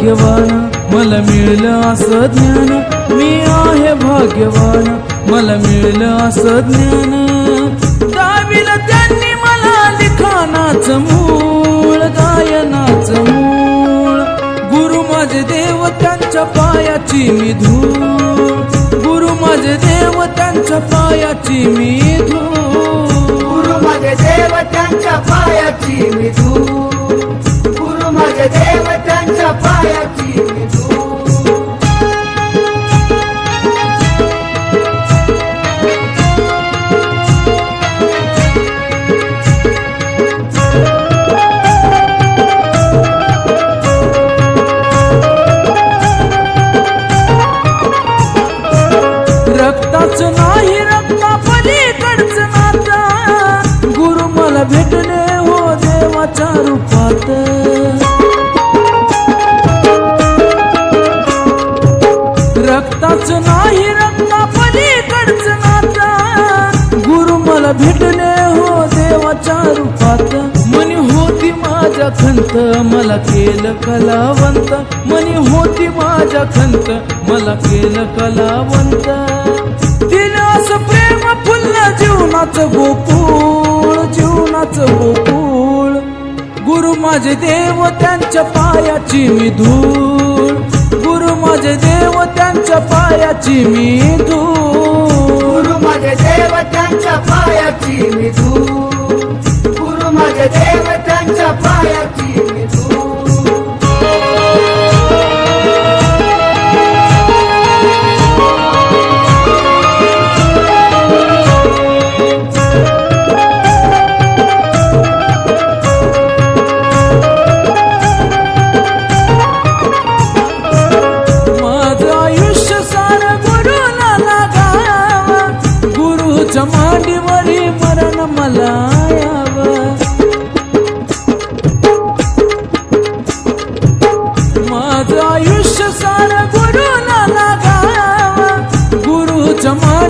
भाग्यवान मिळलं असं ज्ञान. मी आहे भाग्यवान मला मिळलं असं ज्ञान. गाविलं त्यांनी मला लिखाणाचं मूळ गायनाचं मूळ. गुरु माझे देव त्यांच्या पायाची मी धूळ. गुरु माझे देव त्यांच्या पायाची मी धूळ. गुरु माझे देव त्यांच्या पायाची मी धूळ. गुरु माझे पायाची नाही रक्ता नाता. गुरु मला भेटले हो देवाच्या रूपात. मला भेटले हो देवाच्या रूपात. मनी होती माझ्या खंत मला केलं कलावंत. मनी होती माझ्या खंत मला केलं कलावंत. दिलं असं प्रेम फुललं जीवनाचं गोकुळ जीवनाचं गोकुळ. गुरु माझे देव त्यांच्या पायाची मी धूळ. गुरु माझे देव त्यांच्या पायाची मी धूळ. त्यांच्या पायाची मी तू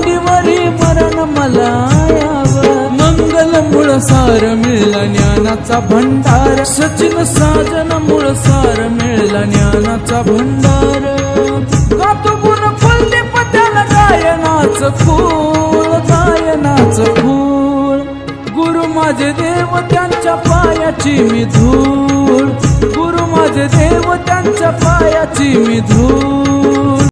गुरुच्या मरण मला मंगल मुळ सार मिळला ज्ञानाचा भंडार. सचिन साजन मुळ सार मिळला ज्ञानाचा भंडार. गातो गुण फुलते पत्याला गायनाचं फूल गायनाचं फूल. गुरु माझे देव त्यांच्या पायाची मी धूळ. गुरु माझे देव त्यांच्या पायाची मी धूळ.